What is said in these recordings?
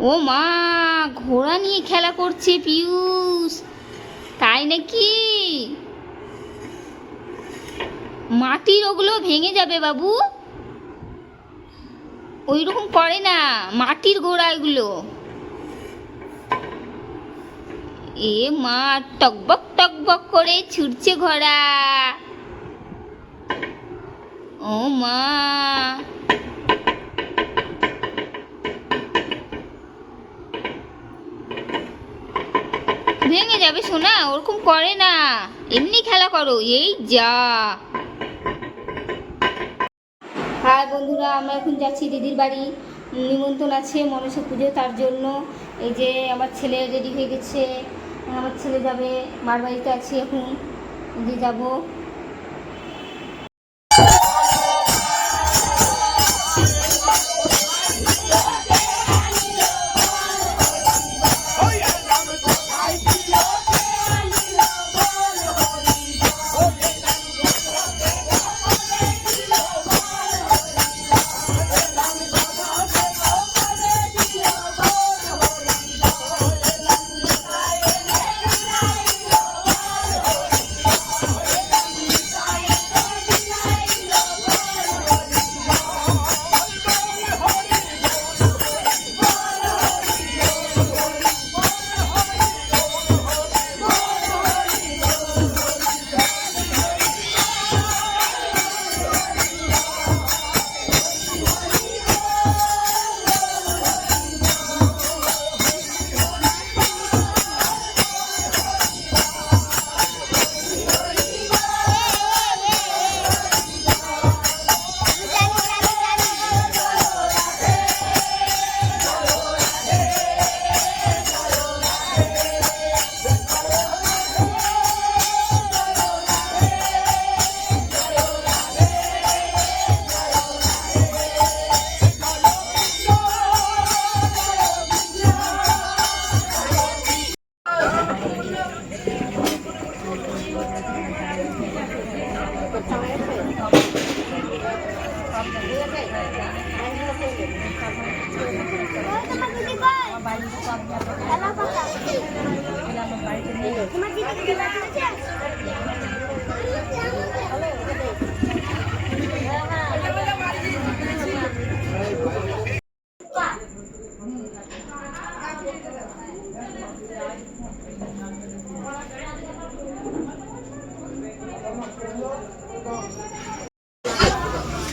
ও মা, ঘোড়া নিয়ে খেলা করছে পিয়ুষ তাই নাকি? মাটির ওগুলো ভেঙে যাবে বাবু। ওই রকম করে না, মাটির ঘোড়া এগুলো। এ মা, টকবক টকবক করে ছুটছে ঘোড়া। ও মা। ভেঙে যাবে সোনা, ওরকম করে না। এমনি খেলা করো, এই যা। হাই বন্ধুরা, আমরা এখন যাচ্ছি দিদির বাড়ি। নিমন্ত্রণ আছে মনসা পুজো তার জন্য। এই যে আমার ছেলে রেডি হয়ে গেছে। আমার ছেলে যাবে, মার বাড়িতে আছি এখন। যে যাব। Bye.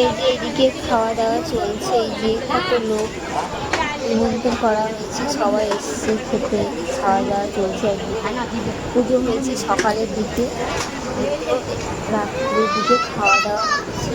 এই যে এদিকে খাওয়া দাওয়া চলছে, এই যে কত লোক নিমন্ত্রণ করা হয়েছে সবাই এসছে খেতে, খাওয়া দাওয়া চলছে একদিকে। পুজো হয়েছে সকালের দিকে, রাত্রের দিকে খাওয়া দাওয়া হচ্ছে।